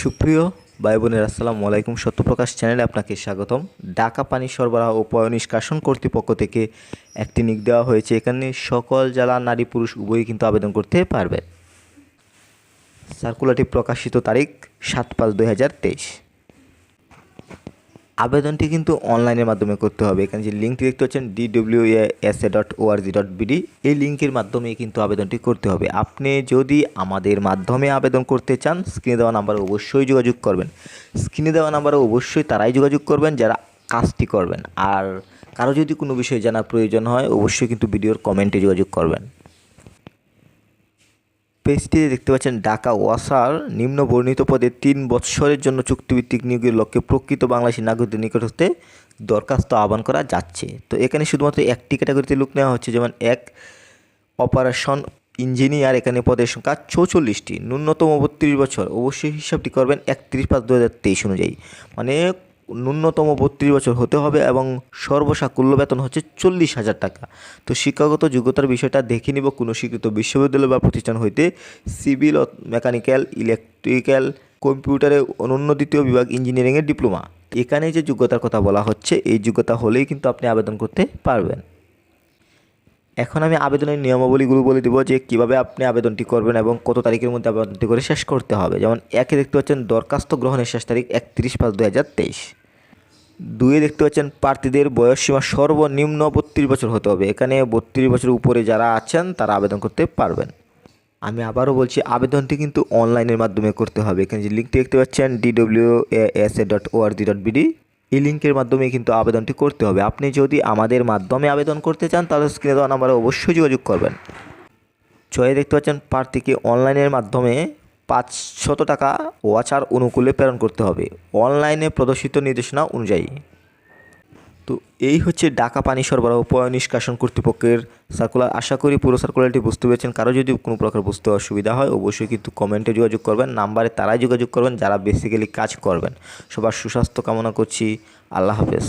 সুপ্রিয় ভাই বোনের, আসসালামু আলাইকুম। সত্যপ্রকাশ চ্যানেলে আপনাকে স্বাগতম। ঢাকা পানি সরবরাহ ও পয় নিষ্কাশন কর্তৃপক্ষ থেকে একটি নিক দেওয়া হয়েছে। এখানে সকল জেলা, নারী, পুরুষ উভয়ই কিন্তু আবেদন করতে পারবে সার্কুলারটি প্রকাশিত তারিখ সাত পাঁচ দুই আবেদনটি কিন্তু অনলাইনের মাধ্যমে করতে হবে। এখানে যে লিঙ্কটি দেখতে পাচ্ছেন DW S A dot ORG dot BD এই লিঙ্কের মাধ্যমে কিন্তু আবেদনটি করতে হবে। আপনি যদি আমাদের মাধ্যমে আবেদন করতে চান, স্ক্রিনে দেওয়া নাম্বারে অবশ্যই যোগাযোগ করবেন। স্ক্রিনে দেওয়া নাম্বারে অবশ্যই তারাই যোগাযোগ করবেন, যারা কাজটি করবেন। আর কারও যদি কোনো বিষয়ে জানার প্রয়োজন হয়, অবশ্যই কিন্তু ভিডিওর কমেন্টে যোগাযোগ করবেন। পেজটিতে দেখতে পাচ্ছেন ঢাকা ওয়াসার নিম্ন বর্ণিত পদে তিন বৎসরের জন্য চুক্তিভিত্তিক নিয়োগের লক্ষ্যে প্রকৃত বাংলাদেশি নাগরিকদের নিকট হতে দরখাস্ত আহ্বান করা যাচ্ছে। তো এখানে শুধুমাত্র একটি ক্যাটাগরিতে লোক নেওয়া হচ্ছে, যেমন এক অপারেশন ইঞ্জিনিয়ার, এখানে পদের সংখ্যা চৌচল্লিশটি। ন্যূনতম বত্রিশ বছর। অবশ্যই হিসাবটি করবেন একত্রিশ পাঁচ দু অনুযায়ী। মানে ন্যূনতম বত্রিশ বছর হতে হবে এবং সর্বসাকুল্য বেতন হচ্ছে চল্লিশ হাজার টাকা। তো শিক্ষাগত যোগ্যতার বিষয়টা দেখে নিব কোনো স্বীকৃত বিশ্ববিদ্যালয় বা প্রতিষ্ঠান হইতে। সিভিল, মেকানিক্যাল, ইলেকট্রিক্যাল, কম্পিউটারে অনন্য দ্বিতীয় বিভাগ ইঞ্জিনিয়ারিংয়ের ডিপ্লোমা। এখানে যে যোগ্যতার কথা বলা হচ্ছে, এই যোগ্যতা হলেই কিন্তু আপনি আবেদন করতে পারবেন। এখন আমি আবেদনের নিয়মাবলীগুলো বলে দেবো যে কীভাবে আপনি আবেদনটি করবেন এবং কত তারিখের মধ্যে আবেদনটি করে শেষ করতে হবে। যেমন একে দেখতে পাচ্ছেন, দরখাস্ত গ্রহণের শেষ তারিখ একত্রিশ পাঁচ দু হাজার তেইশ। দুয়ে দেখতে পাচ্ছেন প্রার্থীদের বয়সসীমা সর্বনিম্ন বত্রিশ বছর হতে হবে। এখানে বত্রিশ বছরের উপরে যারা আছেন, তারা আবেদন করতে পারবেন। আমি আবারও বলছি, আবেদনটি কিন্তু অনলাইনের মাধ্যমে করতে হবে। এখানে যে লিঙ্কটি দেখতে পাচ্ছেন DW S A dot ORG dot BD এই লিঙ্কের মাধ্যমে কিন্তু আবেদনটি করতে হবে। আপনি যদি আমাদের মাধ্যমে আবেদন করতে চান, তাহলে স্ক্রিনে দেওয়া নাম্বারে অবশ্যই যোগাযোগ করবেন। ছয়ে দেখতে পাচ্ছেন, প্রার্থীকে অনলাইনের মাধ্যমে পাঁচশত টাকা ওয়াচার অনুকূলে প্রেরণ করতে হবে। অনলাইনে প্রদর্শিত নির্দেশনা অনুযায়ী। তো এই হচ্ছে ডাকা পানি সরবরাহ পয় নিষ্কাশন কর্তৃপক্ষের সার্কুলার আশা করি পুরো সার্কুলারটি বুঝতে পেরেছেন। কারও যদি কোনো প্রকার বুঝতে অসুবিধা হয়, অবশ্যই কিন্তু কমেন্টে যোগাযোগ করবেন। নাম্বারে তারাই যোগাযোগ করবেন। যারা বেসিক্যালি কাজ করবেন। সবার সুস্বাস্থ্য কামনা করছি। আল্লাহ হাফেজ।